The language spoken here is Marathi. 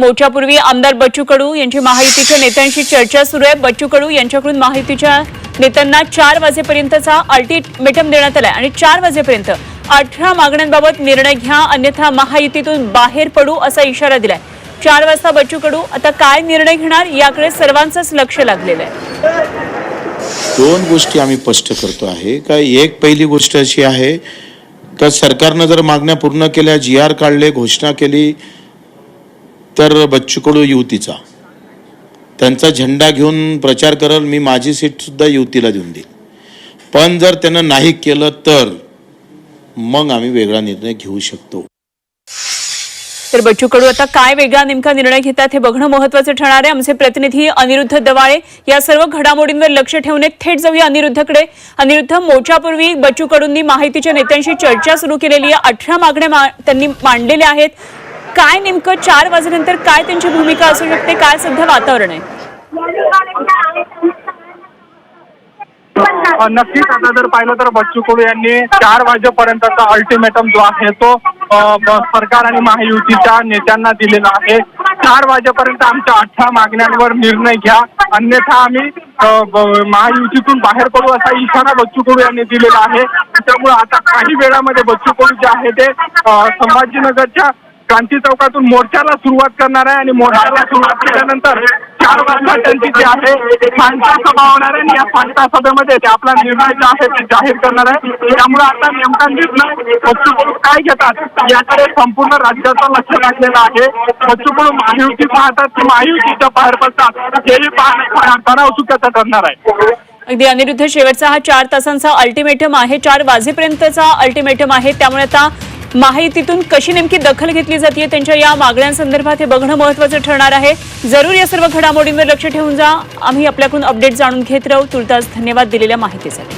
मोर्चापूर्वी आमदार बच्चू कडू यांची महायुतीच्या नेत्यांशी चर्चा सुरू आहे. बच्चू कडू यांच्याकडून महायुतीच्या नेत्यांना चार वाजेपर्यंतचा अल्टिमेटम देण्यात आलाय आणि चार वाजेपर्यंत अठरा मागण्यांबाबत निर्णय घ्या अन्यथा महायुतीतून बाहेर पडू असा इशारा दिलाय. चार वाजता बच्चू कडू आता काय निर्णय घेणार याकडे सर्वांचंच लक्ष लागलेलं आहे. दोन गोष्टी आम्ही स्पष्ट करतो आहे. का एक पहिली गोष्ट अशी आहे का सरकारनं जर मागण्या पूर्ण केल्या जी आर काढले घोषणा केली तर बच्चू कडू युवतीचा. त्यांचा झेंडा घेऊन प्रचार करल मी माझी सीट सुद्धा देऊन देईन. पण जर त्यानं नाही केलं तर मग आम्ही वेगळा निर्णय घेऊ शकतो. तर बच्चू कडू आता काय वेगळा नेमका निर्णय घेतात हे बघणं महत्वाचं ठरणार आहे. आमचे प्रतिनिधी अनिरुद्ध दवाळे या सर्व घडामोडींवर लक्ष ठेवून एक थेट जाऊया अनिरुद्धकडे. अनिरुद्ध मोर्चापूर्वी बच्चू कडूंनी माहितीच्या नेत्यांशी चर्चा सुरू केलेली आहे. अठरा मागण्या मा- त्यांनी मांडलेल्या आहेत. काय नेमकं चार वाजेनंतर काय त्यांची भूमिका असू शकते? काय सध्या वातावरण आहे? नक्कीच. आता जर पाहिलं तर बच्चू कडू यांनी चार वाजेपर्यंतचा अल्टिमेटम जो आहे तो सरकार आणि महायुतीच्या नेत्यांना दिलेला आहे. चार वाजेपर्यंत आमच्या अठरा मागण्यांवर निर्णय घ्या. अन्यथा आम्ही महायुतीतून बाहेर पडू असा इशारा बच्चू कडू यांनी दिलेला आहे. त्यामुळे आता काही वेळामध्ये बच्चू कडू जे आहे ते संभाजीनगरच्या क्रांती चौकातून मोर्चाला सुरुवात करणार आहे आणि मोर्चाला सुरुवात केल्यानंतर चार वाजता त्यांची जी आहे सांगता सभा होणार आहे आणि या सांगता सभेमध्ये ते आपला निर्णय जो आहे ते जाहीर करणार आहे. त्यामुळे आता नेमका निर्णय पक्षकडून काय घेतात याकडे संपूर्ण राज्याचं लक्ष लागलेलं आहे. पक्षकडून महायुती पाहतात की महायुतीच्या बाहेर पडतात. हेही पाहणं तणाव चुक्याचं ठरणार आहे. अगदी अनिरुद्ध शेवटचा हा चार तासांचा अल्टिमेटम आहे. चार वाजेपर्यंतचा अल्टिमेटम आहे. त्यामुळे आता माहितीतून कशी नेमकी दखल घेतली जाते त्यांच्या या मागण्यांसंदर्भात हे बघणं महत्वाचं ठरणार आहे. जरूर या सर्व घडामोडींवर लक्ष ठेवून जा. आम्ही आपल्याकडून अपडेट जाणून घेत राहू. तुर्तास धन्यवाद दिलेल्या माहितीसाठी.